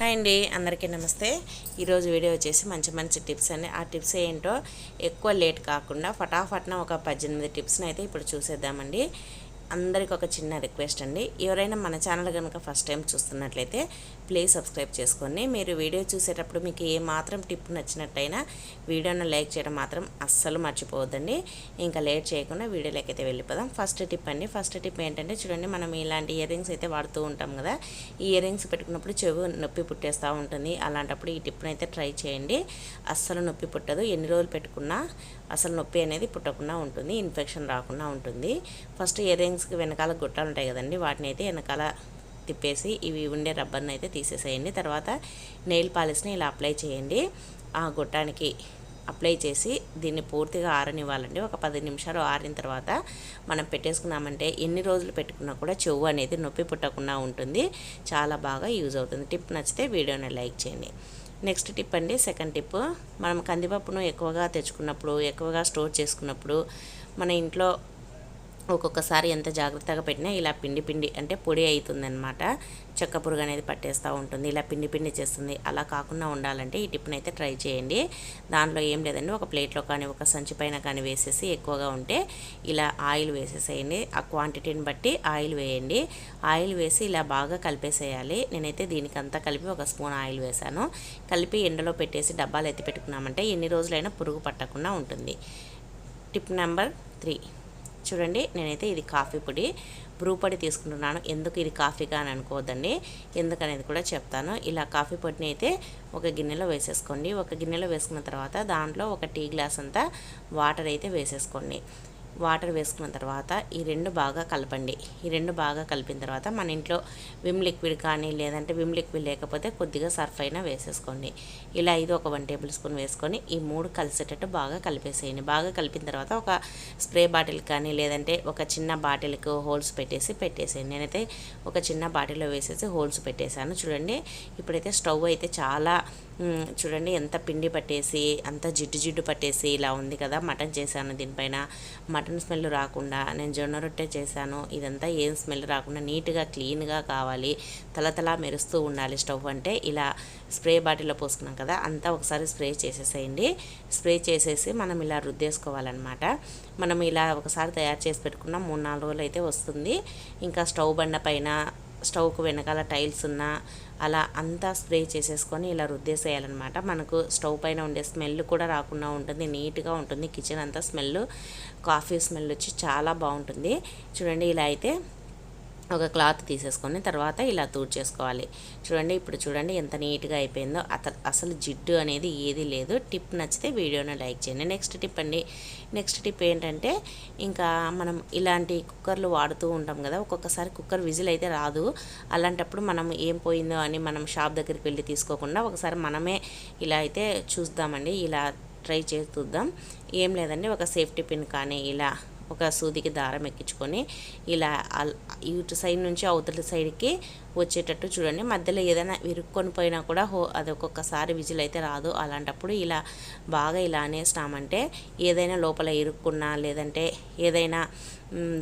Hi అండి అందరికీ నమస్తే. ఈరోజు వీడియో వచ్చేసి మంచి మంచి టిప్స్ అండి. ఆ టిప్స్ ఏంటో ఎక్కువ లేట్ కాకుండా ఫటాఫట్న ఒక పద్దెనిమిది టిప్స్ని అయితే ఇప్పుడు చూసేద్దామండి. అందరికి ఒక చిన్న రిక్వెస్ట్ అండి. ఎవరైనా మన ఛానల్ కనుక ఫస్ట్ టైం చూస్తున్నట్లయితే ప్లీజ్ సబ్స్క్రైబ్ చేసుకోండి మీరు వీడియో చూసేటప్పుడు మీకు ఏ మాత్రం టిప్ నచ్చినట్టయినా వీడియోను లైక్ చేయడం మాత్రం అస్సలు మర్చిపోవద్దండి. ఇంకా లేట్ చేయకుండా వీడియోలోకి అయితే వెళ్ళిపోదాం. ఫస్ట్ టిప్ అండి. ఫస్ట్ టిప్ ఏంటంటే చూడండి మనం ఇలాంటి ఇయర్ రింగ్స్ అయితే వాడుతూ ఉంటాం కదా. ఈ ఇయర్ రింగ్స్ పెట్టుకున్నప్పుడు చెవు నొప్పి పుట్టేస్తూ ఉంటుంది. అలాంటప్పుడు ఈ టిప్ను అయితే ట్రై చేయండి. అస్సలు నొప్పి పుట్టదు. ఎన్ని రోజులు పెట్టుకున్నా అసలు నొప్పి అనేది పుట్టకుండా ఉంటుంది. ఇన్ఫెక్షన్ రాకుండా ఉంటుంది. ఫస్ట్ ఇయర్ రింగ్స్కి వెనకాల గుట్టాలు ఉంటాయి కదండి. వాటిని అయితే వెనకాల తిప్పేసి ఇవి ఉండే రబ్బర్ని అయితే తీసేసేయండి. తర్వాత నెయిల్ పాలిష్ని ఇలా అప్లై చేయండి. ఆ గొట్టానికి అప్లై చేసి దీన్ని పూర్తిగా ఆరనివ్వాలండి. ఒక పది నిమిషాలు ఆరిన తర్వాత మనం పెట్టేసుకున్నామంటే ఎన్ని రోజులు పెట్టుకున్నా కూడా చెవు అనేది నొప్పి పుట్టకుండా ఉంటుంది. చాలా బాగా యూజ్ అవుతుంది. టిప్ నచ్చితే వీడియోని లైక్ చేయండి. నెక్స్ట్ టిప్ అండి సెకండ్ టిప్ మనం కందిపప్పును ఎక్కువగా తెచ్చుకున్నప్పుడు ఎక్కువగా స్టోర్ చేసుకున్నప్పుడు మన ఇంట్లో ఒక్కొక్కసారి ఎంత జాగ్రత్తగా పెట్టినా ఇలా పిండి పిండి అంటే పొడి అవుతుందనమాట చెక్క పురుగు అనేది పట్టేస్తూ ఉంటుంది. ఇలా పిండి పిండి చేస్తుంది. అలా కాకుండా ఉండాలంటే ఈ టిప్ని అయితే ట్రై చేయండి. దాంట్లో ఏం లేదండి. ఒక ప్లేట్లో కానీ ఒక సంచి పైన కానీ వేసేసి ఎక్కువగా ఉంటే ఇలా ఆయిల్ వేసేసేయండి. ఆ క్వాంటిటీని బట్టి ఆయిల్ వేయండి. ఆయిల్ వేసి ఇలా బాగా కలిపేసేయాలి. నేనైతే దీనికంతా కలిపి ఒక స్పూన్ ఆయిల్ వేశాను. కలిపి ఎండలో పెట్టేసి డబ్బాలు ఎత్తి పెట్టుకున్నామంటే ఎన్ని రోజులైనా పురుగు పట్టకుండా ఉంటుంది. Tip number three. చూడండి నేనైతే ఇది కాఫీ పొడి. బ్రూ పొడి తీసుకుంటున్నాను. ఎందుకు ఇది కాఫీగా అని అనుకోవద్దండి. ఎందుకనేది కూడా చెప్తాను. ఇలా కాఫీ పొడిని అయితే ఒక గిన్నెలో వేసేసుకోండి. ఒక గిన్నెలో వేసుకున్న తర్వాత దాంట్లో ఒక టీ గ్లాస్ అంతా వాటర్ అయితే వేసేసుకోండి. వాటర్ వేసుకున్న తర్వాత ఈ రెండు బాగా కలపండి. ఈ రెండు బాగా కలిపిన తర్వాత మన ఇంట్లో విమ్ లిక్విడ్ కానీ లేదంటే విమ్ లిక్విడ్ లేకపోతే కొద్దిగా సర్ఫ్ అయినా వేసేసుకోండి. ఇలా ఇది ఒక వన్ టేబుల్ స్పూన్ వేసుకొని ఈ మూడు కలిసేటట్టు బాగా కలిపేసేయండి. బాగా కలిపిన తర్వాత ఒక స్ప్రే బాటిల్ కానీ లేదంటే ఒక చిన్న బాటిల్కి హోల్స్ పెట్టేసి పెట్టేసేయండి. నేనైతే ఒక చిన్న బాటిల్లో వేసేసి హోల్స్ పెట్టేశాను. చూడండి ఇప్పుడైతే స్టవ్ అయితే చాలా చూడండి ఎంత పిండి పట్టేసి అంత జిడ్డు జిడ్డు పట్టేసి ఇలా ఉంది కదా మటన్ చేశాను దీనిపైన. మటన్ స్మెల్ రాకుండా నేను జొన్న రొట్టె చేశాను. ఇదంతా ఏం స్మెల్ రాకుండా నీట్గా క్లీన్గా కావాలి. తలతలా మెరుస్తూ ఉండాలి స్టవ్ అంటే. ఇలా స్ప్రే బాటిల్లో పోసుకున్నాం కదా అంతా ఒకసారి స్ప్రే చేసేసేయండి. స్ప్రే చేసేసి మనం ఇలా రుద్దేసుకోవాలన్నమాట. మనం ఇలా ఒకసారి తయారు చేసి పెట్టుకున్నాం మూడు నాలుగు రోజులు అయితే వస్తుంది. ఇంకా స్టవ్ బండ పైన స్టవ్కు వెనకాల టైల్స్ ఉన్నా అలా అంతా స్ప్రే చేసేసుకొని ఇలా రుద్దేసేయాలన్నమాట. మనకు స్టవ్ పైన ఉండే స్మెల్ కూడా రాకుండా ఉంటుంది నీట్గా ఉంటుంది. కిచెన్ అంతా స్మెల్ కాఫీ స్మెల్ వచ్చి చాలా బాగుంటుంది. చూడండి ఇలా అయితే ఒక క్లాత్ తీసేసుకొని తర్వాత ఇలా చేసుకోవాలి. చూడండి ఇప్పుడు చూడండి ఎంత నీట్గా అయిపోయిందో. అత అసలు జిడ్డు అనేది ఏది లేదు. టిప్ నచ్చితే వీడియోని లైక్ చేయండి. నెక్స్ట్ టిప్ అండి. నెక్స్ట్ టిప్ ఏంటంటే ఇంకా మనం ఇలాంటి కుక్కర్లు వాడుతూ ఉంటాం కదా ఒక్కొక్కసారి కుక్కర్ విజిల్ అయితే రాదు. అలాంటప్పుడు మనం ఏం పోయిందో అని మనం షాప్ దగ్గరికి వెళ్ళి తీసుకోకుండా ఒకసారి మనమే ఇలా అయితే చూద్దామండి. ఇలా ట్రై చేస్తుద్దాం ఏం లేదండి ఒక సేఫ్టీ పిన్ కానీ ఇలా ఒక సూదికి దారం ఎక్కించుకొని ఇలా ఇటు సైడ్ నుంచి అవతల సైడ్కి వచ్చేటట్టు చూడండి. మధ్యలో ఏదైనా విరుక్కొని పోయినా కూడా హో అది ఒక్కొక్కసారి విజిల్ అయితే రాదు. అలాంటప్పుడు ఇలా బాగా ఇలా అనేసినామంటే ఏదైనా లోపల ఇరుక్కున్నా లేదంటే ఏదైనా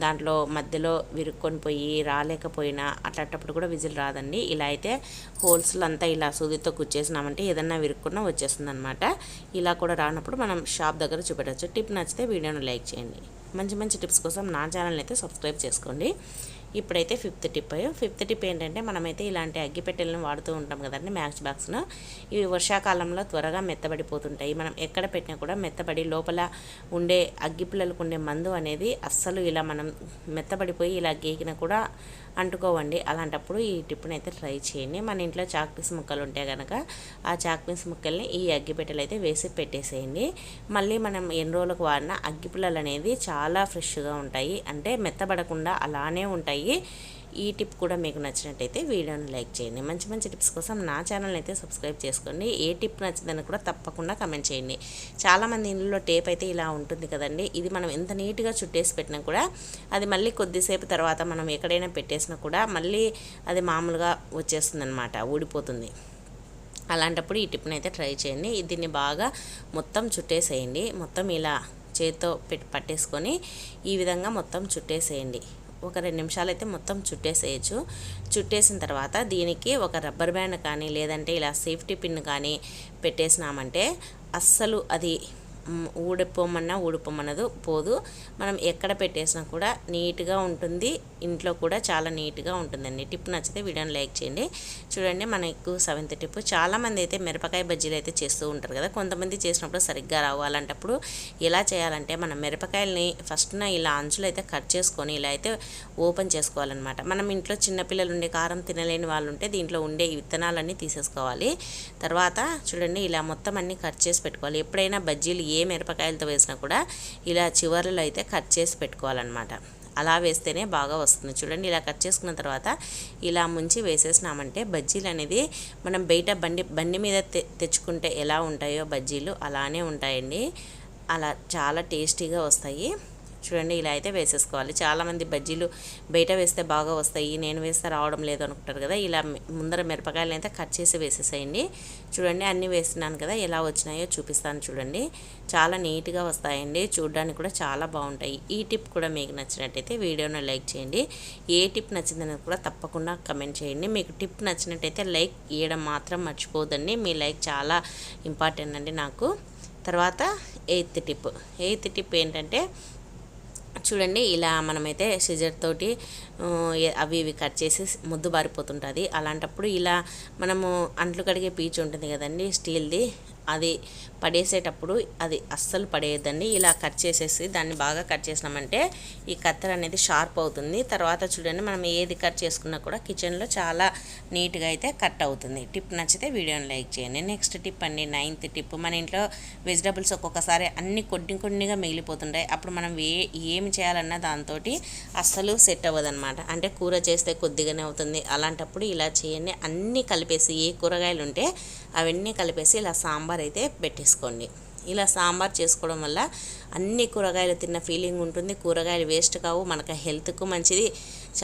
దాంట్లో మధ్యలో విరుక్కొని పోయి రాలేకపోయినా అట్లాంటప్పుడు కూడా విజిల్ రాదండి. ఇలా అయితే హోల్స్లు అంతా ఇలా సూదితో కుచ్చేసినామంటే ఏదన్నా విరుక్కున్నా వచ్చేస్తుంది అనమాట ఇలా కూడా రానప్పుడు మనం షాప్ దగ్గర చూపెట్టచ్చు. టిప్ నచ్చితే వీడియోను లైక్ చేయండి. మంచి మంచి టిప్స్ కోసం నా ఛానల్ని అయితే సబ్స్క్రైబ్ చేసుకోండి. ఇప్పుడైతే ఫిఫ్త్ టిప్. ఫిఫ్త్ టిప్ ఏంటంటే మనమైతే ఇలాంటి అగ్గిపెట్టెలను వాడుతూ ఉంటాం కదండి మ్యాచ్ బాక్స్ను. ఇవి వర్షాకాలంలో త్వరగా మెత్తబడిపోతుంటాయి. మనం ఎక్కడ పెట్టినా కూడా మెత్తబడి లోపల ఉండే అగ్గిపిల్లలకు ఉండే మందు అనేది అస్సలు ఇలా మనం మెత్తబడిపోయి ఇలా గీకిన కూడా అంటుకోవండి. అలాంటప్పుడు ఈ టిప్ని అయితే ట్రై చేయండి. మన ఇంట్లో చాక్ పీస్ ముక్కలు ఉంటే కనుక ఆ చాక్ పీస్ ముక్కల్ని ఈ అగ్గిపెట్టెలు అయితే వేసి పెట్టేసేయండి. మళ్ళీ మనం ఎన్ని రోజులకు వాడిన అగ్గిపిల్లలు అనేది చాలా ఫ్రెష్గా ఉంటాయి. అంటే మెత్తబడకుండా అలానే ఉంటాయి. ఈ టిప్ కూడా మీకు నచ్చినట్టయితే వీడియోని లైక్ చేయండి. మంచి మంచి టిప్స్ కోసం నా ఛానల్ని అయితే సబ్స్క్రైబ్ చేసుకోండి. ఏ టిప్ నచ్చిందని కూడా తప్పకుండా కమెంట్ చేయండి. చాలామంది ఇంట్లో టేప్ అయితే ఇలా ఉంటుంది కదండి. ఇది మనం ఎంత నీట్గా చుట్టేసి పెట్టినా కూడా అది మళ్ళీ కొద్దిసేపు తర్వాత మనం ఎక్కడైనా పెట్టేసినా కూడా మళ్ళీ అది మామూలుగా వచ్చేస్తుంది అనమాట ఊడిపోతుంది. అలాంటప్పుడు ఈ టిప్ని అయితే ట్రై చేయండి. దీన్ని బాగా మొత్తం చుట్టేసేయండి. మొత్తం ఇలా చేతితో పెట్టి పట్టేసుకొని ఈ విధంగా మొత్తం చుట్టేసేయండి. ఒక రెండు నిమిషాలు అయితే మొత్తం చుట్టేసేయచ్చు. చుట్టేసిన తర్వాత దీనికి ఒక రబ్బర్ బ్యాండ్ కానీ లేదంటే ఇలా సేఫ్టీ పిన్ కానీ పెట్టేసినామంటే అస్సలు అది ఊడిపోమన్నా ఊడిపోమన్నదు పోదు. మనం ఎక్కడ పెట్టేసినా కూడా నీట్గా ఉంటుంది. ఇంట్లో కూడా చాలా నీట్గా ఉంటుందండి. టిప్ నచ్చితే వీడియోని లైక్ చేయండి. చూడండి మనకు సెవెంత్ టిప్. చాలామంది అయితే మిరపకాయ బజ్జీలు అయితే చేస్తూ ఉంటారు కదా. కొంతమంది చేసినప్పుడు సరిగ్గా రావాలంటప్పుడు ఎలా చేయాలంటే మనం మిరపకాయలని ఫస్ట్న ఇలా అంచులు అయితే కట్ చేసుకొని ఇలా అయితే ఓపెన్ చేసుకోవాలన్నమాట. మనం ఇంట్లో చిన్నపిల్లలు ఉండే కారం తినలేని వాళ్ళు ఉంటే దీంట్లో ఉండే విత్తనాలన్నీ తీసేసుకోవాలి. తర్వాత చూడండి ఇలా మొత్తం అన్ని కట్ చేసి పెట్టుకోవాలి. ఎప్పుడైనా బజ్జీలు ఏ ఏ మిరపకాయలతో వేసినా కూడా ఇలా చివర్లో అయితే కట్ చేసి పెట్టుకోవాలన్నమాట. అలా వేస్తేనే బాగా వస్తుంది. చూడండి ఇలా కట్ చేసుకున్న తర్వాత ఇలా ముంచి వేసేసినామంటే బజ్జీలు అనేది మనం బయట బండి బండి మీద తె తెచ్చుకుంటే ఎలా ఉంటాయో బజ్జీలు అలానే ఉంటాయండి. అలా చాలా టేస్టీగా వస్తాయి. చూడండి ఇలా అయితే వేసేసుకోవాలి. చాలామంది బజ్జీలు బయట వేస్తే బాగా వస్తాయి నేను వేస్తే రావడం లేదు అనుకుంటారు కదా. ఇలా ముందర మిరపకాయలు అయితే కట్ చేసి వేసేసేయండి. చూడండి అన్నీ వేస్తున్నాను కదా ఎలా వచ్చినాయో చూపిస్తాను చూడండి. చాలా నీట్గా వస్తాయండి చూడడానికి కూడా చాలా బాగుంటాయి. ఈ టిప్ కూడా మీకు నచ్చినట్టయితే వీడియోను లైక్ చేయండి. ఏ టిప్ నచ్చిందని కూడా తప్పకుండా కమెంట్ చేయండి. మీకు టిప్ నచ్చినట్టయితే లైక్ ఇవ్వడం మాత్రం మర్చిపోదండి. మీ లైక్ చాలా ఇంపార్టెంట్ అండి నాకు. తర్వాత ఎయిత్ టిప్. ఎయిత్ టిప్ ఏంటంటే చూడండి ఇలా మనమైతే సిజర్ తోటి అవి ఇవి కట్ చేసి ముద్దు బారిపోతుంటుంది. అలాంటప్పుడు ఇలా మనము అంట్లు కడిగే పీచు ఉంటుంది కదండి స్టీల్ది. అది పడేసేటప్పుడు అది అస్సలు పడేయద్దండి. ఇలా కట్ చేసేసి దాన్ని బాగా కట్ చేసినామంటే ఈ కత్తెర అనేది షార్ప్ అవుతుంది. తర్వాత చూడండి మనం ఏది కట్ చేసుకున్నా కూడా కిచెన్లో చాలా నీట్గా అయితే కట్ అవుతుంది. టిప్ నచ్చితే వీడియోని లైక్ చేయండి. నెక్స్ట్ టిప్ అండి నైన్త్ టిప్. మన ఇంట్లో వెజిటబుల్స్ ఒక్కొక్కసారి అన్ని కొన్ని కొన్నిగా మిగిలిపోతుంటాయి. అప్పుడు మనం ఏ ఏమి చేయాలన్నా దాంతో అస్సలు సెట్ అవ్వదన్నమాట. అంటే కూర చేస్తే కొద్దిగానే అవుతుంది. అలాంటప్పుడు ఇలా చేయండి. అన్నీ కలిపేసి ఏ కూరగాయలు ఉంటే అవన్నీ కలిపేసి ఇలా సాంబార్ అయితే పెట్టేసుకోండి. ఇలా సాంబార్ చేసుకోవడం వల్ల అన్ని కూరగాయలు తిన్న ఫీలింగ్ ఉంటుంది. కూరగాయలు వేస్ట్ కావు. మనకు హెల్త్కు మంచిది.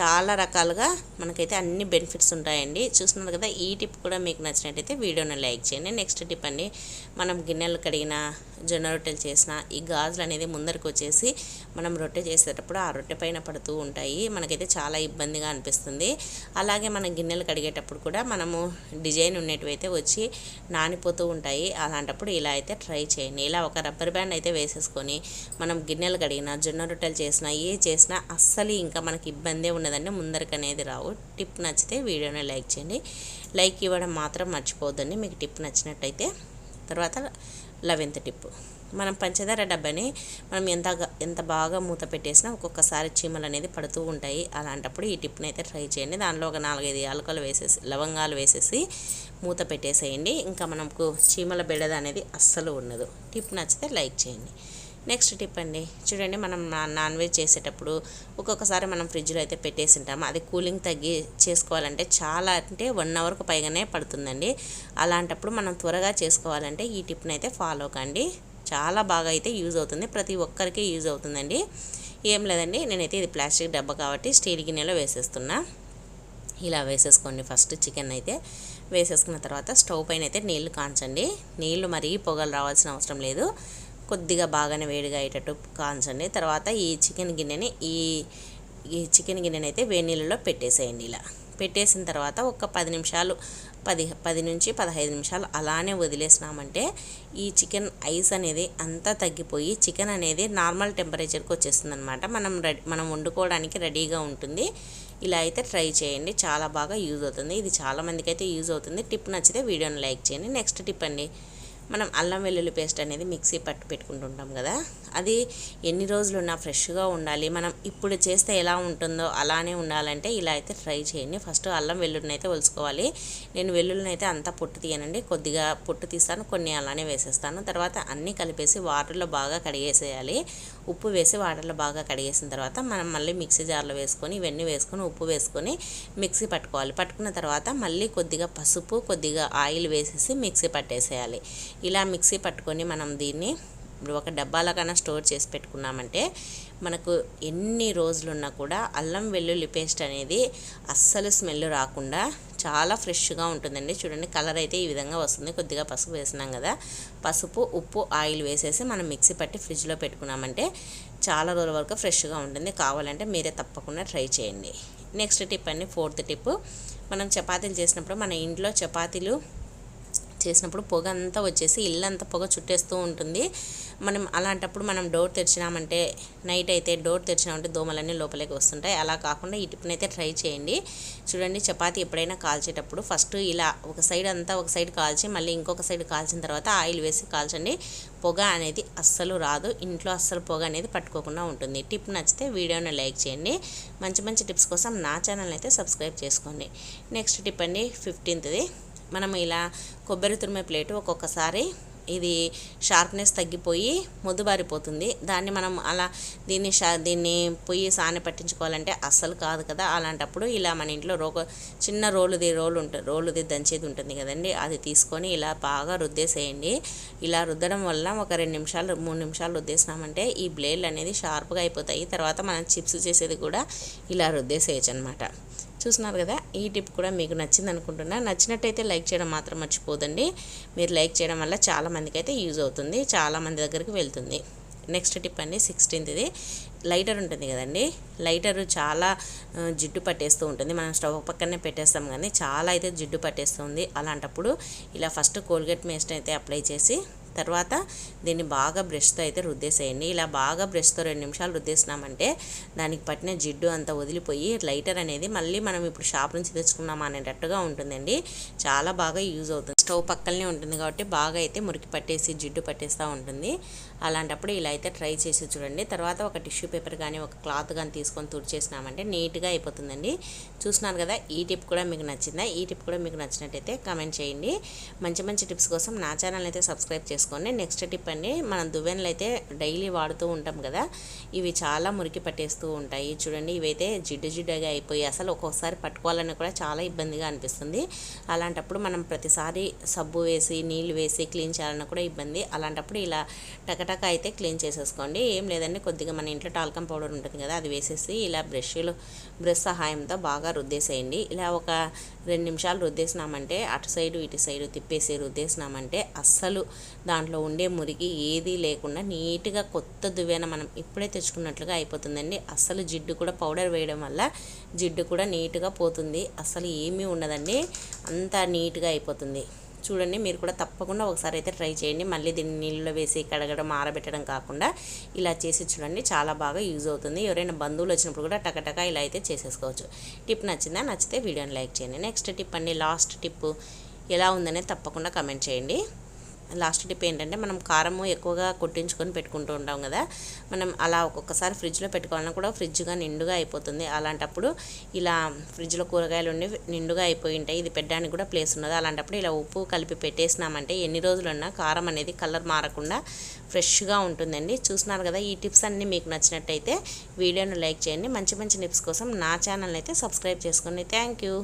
చాలా రకాలుగా మనకైతే అన్ని బెనిఫిట్స్ ఉంటాయండి. చూస్తున్నారు కదా ఈ టిప్ కూడా మీకు నచ్చినట్టయితే వీడియోని లైక్ చేయండి. నెక్స్ట్ టిప్ అండి మనం గిన్నెలు కడిగిన జొన్న రొట్టెలు చేసిన ఈ గాజులు అనేది ముందరికి వచ్చేసి మనం రొట్టె చేసేటప్పుడు ఆ రొట్టె పైన పడుతూ ఉంటాయి. మనకైతే చాలా ఇబ్బందిగా అనిపిస్తుంది. అలాగే మనం గిన్నెలు కడిగేటప్పుడు కూడా మనము డిజైన్ ఉన్నటివి వచ్చి నానిపోతూ ఉంటాయి. అలాంటప్పుడు ఇలా అయితే ట్రై చేయండి. ఇలా ఒక రబ్బర్ బ్యాండ్ అయితే వేసేసుకొని మనం గిన్నెలు కడిగినా జొన్న రొట్టెలు చేసినా ఏ చేసినా అస్సలు ఇంకా మనకి ఇబ్బందే ఉండదండి. ముందరికి అనేది రావు. టిప్ నచ్చితే వీడియోని లైక్ చేయండి. లైక్ ఇవ్వడం మాత్రం మర్చిపోవద్దండి. మీకు టిప్ నచ్చినట్టయితే తర్వాత లెవెంత్ టిప్. మనం పంచదార డబ్బాని మనం ఎంత ఎంత బాగా మూత పెట్టేసినా ఒక్కొక్కసారి చీమలు అనేది పడుతూ ఉంటాయి. అలాంటప్పుడు ఈ టిప్ని అయితే ట్రై చేయండి. దానిలో ఒక నాలుగైదు యాలకలు వేసేసి లవంగాలు వేసేసి మూత పెట్టేసేయండి. ఇంకా మనకు చీమల బెడద అనేది అస్సలు ఉండదు. టిప్ నచ్చితే లైక్ చేయండి. నెక్స్ట్ టిప్ అండి. చూడండి మనం నాన్ వెజ్ చేసేటప్పుడు ఒక్కొక్కసారి మనం ఫ్రిడ్జ్లో అయితే పెట్టేసి ఉంటాము అది కూలింగ్ తగ్గి చేసుకోవాలంటే చాలా అంటే వన్ అవర్కు పైగానే పడుతుందండి. అలాంటప్పుడు మనం త్వరగా చేసుకోవాలంటే ఈ టిప్ని అయితే ఫాలో కండి. చాలా బాగా అయితే యూజ్ అవుతుంది. ప్రతి ఒక్కరికి యూజ్ అవుతుందండి. ఏం లేదండి నేనైతే ఇది ప్లాస్టిక్ డబ్బా కాబట్టి స్టీల్ గిన్నెలో వేసేస్తున్నా. ఇలా వేసేసుకోండి. ఫస్ట్ చికెన్ అయితే వేసేసుకున్న తర్వాత స్టవ్ పైన అయితే నీళ్ళు కాంచండి. నీళ్ళు మరీ పొగలు రావాల్సిన అవసరం లేదు. కొద్దిగా బాగానే వేడిగా అయ్యేటట్టు కాంచండి తర్వాత ఈ చికెన్ గిన్నెని ఈ ఈ చికెన్ గిన్నెని అయితే వేడి నీళ్ళలో పెట్టేసేయండి ఇలా. పెట్టేసిన తర్వాత ఒక పది నిమిషాలు పది పది నుంచి పదహైదు నిమిషాలు అలానే వదిలేసినామంటే ఈ చికెన్ ఐస్ అనేది అంతా తగ్గిపోయి చికెన్ అనేది నార్మల్ టెంపరేచర్కి వచ్చేస్తుంది అనమాట మనం రెడీ మనం వండుకోవడానికి రెడీగా ఉంటుంది. ఇలా అయితే ట్రై చేయండి. చాలా బాగా యూజ్ అవుతుంది. ఇది చాలామందికి అయితే యూజ్ అవుతుంది. టిప్ నచ్చితే వీడియోని లైక్ చేయండి. నెక్స్ట్ టిప్ అండి. మనం అల్లం వెల్లుల్లి పేస్ట్ అనేది మిక్సీ పట్టు పెట్టుకుంటుంటాం కదా. అది ఎన్ని రోజులు ఉన్నా ఫ్రెష్గా ఉండాలి. మనం ఇప్పుడు చేస్తే ఎలా ఉంటుందో అలానే ఉండాలంటే ఇలా అయితే ఫ్రై చేయండి. ఫస్ట్ అల్లం వెల్లుల్లిని అయితే ఒలుసుకోవాలి. నేను వెల్లుల్లిని అయితే అంతా పొట్టు తీయనండి. కొద్దిగా పొట్టు తీస్తాను కొన్ని అలానే వేసేస్తాను. తర్వాత అన్నీ కలిపేసి వాటర్లో బాగా కడిగేసేయాలి. ఉప్పు వేసి వాటర్లో బాగా కడిగేసిన తర్వాత మనం మళ్ళీ మిక్సీ జార్లో వేసుకొని ఇవన్నీ వేసుకొని ఉప్పు వేసుకొని మిక్సీ పట్టుకోవాలి. పట్టుకున్న తర్వాత మళ్ళీ కొద్దిగా పసుపు కొద్దిగా ఆయిల్ వేసేసి మిక్సీ పట్టేసేయాలి. ఇలా మిక్సీ పట్టుకొని మనం దీన్ని ఇప్పుడు ఒక డబ్బాలకైనా స్టోర్ చేసి పెట్టుకున్నామంటే మనకు ఎన్ని రోజులున్నా కూడా అల్లం వెల్లుల్లి పేస్ట్ అనేది అస్సలు స్మెల్ రాకుండా చాలా ఫ్రెష్గా ఉంటుందండి. చూడండి కలర్ అయితే ఈ విధంగా వస్తుంది. కొద్దిగా పసుపు వేసినాం కదా. పసుపు ఉప్పు ఆయిల్ వేసేసి మనం మిక్సీ పట్టి ఫ్రిడ్జ్లో పెట్టుకున్నామంటే చాలా రోజుల వరకు ఫ్రెష్గా ఉంటుంది. కావాలంటే మీరే తప్పకుండా ట్రై చేయండి. నెక్స్ట్ టిప్ అండి ఫోర్త్ టిప్. మనం చపాతీలు చేసినప్పుడు మన ఇంట్లో చపాతీలు చేసినప్పుడు పొగ అంతా వచ్చేసి ఇల్లంతా పొగ చుట్టేస్తూ ఉంటుంది. మనం అలాంటప్పుడు మనం డోర్ తెరిచినామంటే నైట్ అయితే డోర్ తెరిచినామంటే దోమలన్నీ లోపలికి వస్తుంటాయి. అలా కాకుండా ఈ టిప్ని అయితే ట్రై చేయండి. చూడండి చపాతి ఎప్పుడైనా కాల్చేటప్పుడు ఫస్ట్ ఇలా ఒక సైడ్ అంతా ఒక సైడ్ కాల్చి మళ్ళీ ఇంకొక సైడ్ కాల్చిన తర్వాత ఆయిల్ వేసి కాల్చండి. పొగ అనేది అస్సలు రాదు. ఇంట్లో అస్సలు పొగ అనేది పట్టుకోకుండా ఉంటుంది. టిప్ నచ్చితే వీడియోని లైక్ చేయండి. మంచి మంచి టిప్స్ కోసం నా ఛానల్ అయితే సబ్స్క్రైబ్ చేసుకోండి. నెక్స్ట్ టిప్ అండి ఫిఫ్టీన్త్ది. మనం ఇలా కొబ్బరి తురిమే ప్లేటు ఒక్కొక్కసారి ఇది షార్ప్నెస్ తగ్గిపోయి మొద్దుబారిపోతుంది. దాన్ని మనం అలా దీన్ని షా దీన్ని పొయ్యి సాన పట్టించుకోవాలంటే అస్సలు కాదు కదా. అలాంటప్పుడు ఇలా మన ఇంట్లో రోగ చిన్న రోలుది రోలు ఉంటుంది రోలుది దంచేది ఉంటుంది కదండి. అది తీసుకొని ఇలా బాగా రుద్దేసేయండి. ఇలా రుద్దడం వల్ల ఒక రెండు నిమిషాలు మూడు నిమిషాలు రుద్దేసినామంటే ఈ బ్లేడ్లు అనేది షార్ప్గా అయిపోతాయి. తర్వాత మనం చిప్స్ చేసేది కూడా ఇలా రుద్దేసేయచ్చు అనమాట చూస్తున్నారు కదా ఈ టిప్ కూడా మీకు నచ్చింది అనుకుంటున్నా. నచ్చినట్టయితే లైక్ చేయడం మాత్రం మర్చిపోదండి. మీరు లైక్ చేయడం వల్ల చాలా మందికి అయితే యూజ్ అవుతుంది చాలా మంది దగ్గరికి వెళ్తుంది. నెక్స్ట్ టిప్ అండి సిక్స్టీన్త్ది లైటర్ ఉంటుంది కదండి లైటర్ చాలా జిడ్డు పట్టేస్తూ ఉంటుంది. మనం స్టవ్ పక్కనే పెట్టేస్తాం కానీ చాలా అయితే జిడ్డు పట్టేస్తుంది అలాంటప్పుడు ఇలా ఫస్ట్ కోల్గేట్ పేస్ట్ అయితే అప్లై చేసి తర్వాత దీన్ని బాగా బ్రష్తో అయితే రుద్దేసేయండి. ఇలా బాగా బ్రష్తో రెండు నిమిషాలు రుద్దేసినామంటే దానికి పట్టిన జిడ్డు అంతా వదిలిపోయి లైటర్ అనేది మళ్ళీ మనం ఇప్పుడు షాప్ నుంచి తెచ్చుకున్నాం అనేటట్టుగా ఉంటుందండి. చాలా బాగా యూజ్ అవుతుంది. స్టవ్ పక్కనే ఉంటుంది కాబట్టి బాగా అయితే మురికి పట్టేసి జిడ్డు పట్టేస్తూ ఉంటుంది. అలాంటప్పుడు ఇలా అయితే ట్రై చేసి చూడండి. తర్వాత ఒక టిష్యూ పేపర్ కానీ ఒక క్లాత్ కానీ తీసుకొని తుడిచేసినామంటే నీట్గా అయిపోతుందండి. చూసినారు కదా ఈ టిప్ కూడా మీకు నచ్చిందా? ఈ టిప్ కూడా మీకు నచ్చినట్టయితే కామెంట్ చేయండి. మంచి మంచి టిప్స్ కోసం నా ఛానల్ అయితే సబ్స్క్రైబ్ చేసుకోండి. నెక్స్ట్ టిప్ అండి మనం దువ్వెనలు అయితే డైలీ వాడుతూ ఉంటాం కదా ఇవి చాలా మురికి పట్టేస్తూ ఉంటాయి. చూడండి ఇవైతే జిడ్డు జిడ్డుగా అయిపోయి అసలు ఒక్కొక్కసారి పట్టుకోవాలని కూడా చాలా ఇబ్బందిగా అనిపిస్తుంది. అలాంటప్పుడు మనం ప్రతిసారి సబ్బు వేసి నీళ్ళు వేసి క్లీన్ చేయాలన్నా కూడా ఇబ్బంది. అలాంటప్పుడు ఇలా టకటక అయితే క్లీన్ చేసేసుకోండి. ఏం లేదండి కొద్దిగా మన ఇంట్లో టాల్కమ్ పౌడర్ ఉంటుంది కదా అది వేసేసి ఇలా బ్రష్లు బ్రష్ సహాయంతో బాగా రుద్దేసేయండి. ఇలా ఒక రెండు నిమిషాలు రుద్దేసినామంటే అటు సైడు ఇటు సైడు తిప్పేసి రుద్దేసినామంటే అస్సలు దాంట్లో ఉండే మురికి ఏదీ లేకుండా నీట్గా కొత్త దువ్వెన మనం ఇప్పుడే తెచ్చుకున్నట్లుగా అయిపోతుందండి. అస్సలు జిడ్డు కూడా పౌడర్ వేయడం వల్ల జిడ్డు కూడా నీట్గా పోతుంది. అస్సలు ఏమీ ఉండదండి. అంతా నీట్గా అయిపోతుంది. చూడండి మీరు కూడా తప్పకుండా ఒకసారి అయితే ట్రై చేయండి. మళ్ళీ దీన్ని నీళ్ళలో వేసి కడగడం ఆరబెట్టడం కాకుండా ఇలా చేసి చూడండి చాలా బాగా యూజ్ అవుతుంది. ఎవరైనా బంధువులు వచ్చినప్పుడు కూడా టకటక ఇలా అయితే చేసేసుకోవచ్చు. టిప్ నచ్చిందా? నచ్చితే వీడియోని లైక్ చేయండి. నెక్స్ట్ టిప్ అండి లాస్ట్ టిప్. ఎలా ఉందనే తప్పకుండా కమెంట్ చేయండి. లాస్ట్ టిప్ ఏంటంటే మనం కారము ఎక్కువగా కొట్టించుకొని పెట్టుకుంటూ ఉంటాం కదా. మనం అలా ఒక్కొక్కసారి ఫ్రిడ్జ్లో పెట్టుకోవాలన్నా కూడా ఫ్రిడ్జ్గా నిండుగా అయిపోతుంది. అలాంటప్పుడు ఇలా ఫ్రిడ్జ్లో కూరగాయలు ఉండి నిండుగా అయిపోయి ఉంటాయి. ఇది పెట్టడానికి కూడా ప్లేస్ ఉన్నది. అలాంటప్పుడు ఇలా ఉప్పు కలిపి పెట్టేసినామంటే ఎన్ని రోజులున్నా కారం అనేది కలర్ మారకుండా ఫ్రెష్గా ఉంటుందండి. చూస్తున్నారు కదా ఈ టిప్స్ అన్నీ మీకు నచ్చినట్టయితే వీడియోను లైక్ చేయండి. మంచి మంచి టిప్స్ కోసం నా ఛానల్ అయితే సబ్స్క్రైబ్ చేసుకోండి థ్యాంక్ యూ.